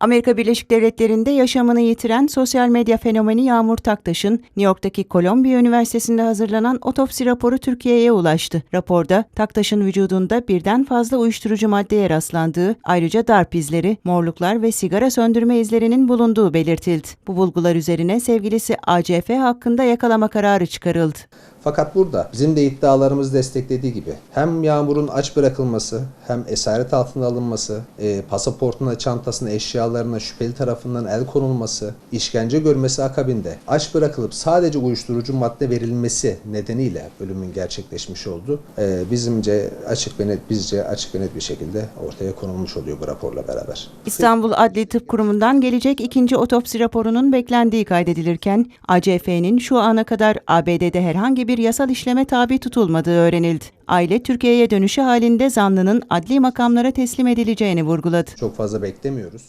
Amerika Birleşik Devletleri'nde yaşamını yitiren sosyal medya fenomeni Yağmur Taktaş'ın New York'taki Columbia Üniversitesi'nde hazırlanan otopsi raporu Türkiye'ye ulaştı. Raporda Taktaş'ın vücudunda birden fazla uyuşturucu maddeye rastlandığı, ayrıca darp izleri, morluklar ve sigara söndürme izlerinin bulunduğu belirtildi. Bu bulgular üzerine sevgilisi ACF hakkında yakalama kararı çıkarıldı. Fakat burada bizim de iddialarımız desteklediği gibi hem Yağmur'un aç bırakılması hem esaret altına alınması, e, pasaportuna, çantasına, eşyalarına şüpheli tarafından el konulması, işkence görmesi akabinde aç bırakılıp sadece uyuşturucu madde verilmesi nedeniyle ölümün gerçekleşmiş oldu. E, bizimce açık ve net, bizce açık ve net bir şekilde ortaya konulmuş oluyor bu raporla beraber. İstanbul Adli Tıp Kurumu'ndan gelecek ikinci otopsi raporunun beklendiği kaydedilirken, ACF'nin şu ana kadar ABD'de herhangi bir yasal işleme tabi tutulmadığı öğrenildi. Aile Türkiye'ye dönüşü halinde zanlının adli makamlara teslim edileceğini vurguladı. Çok fazla beklemiyoruz.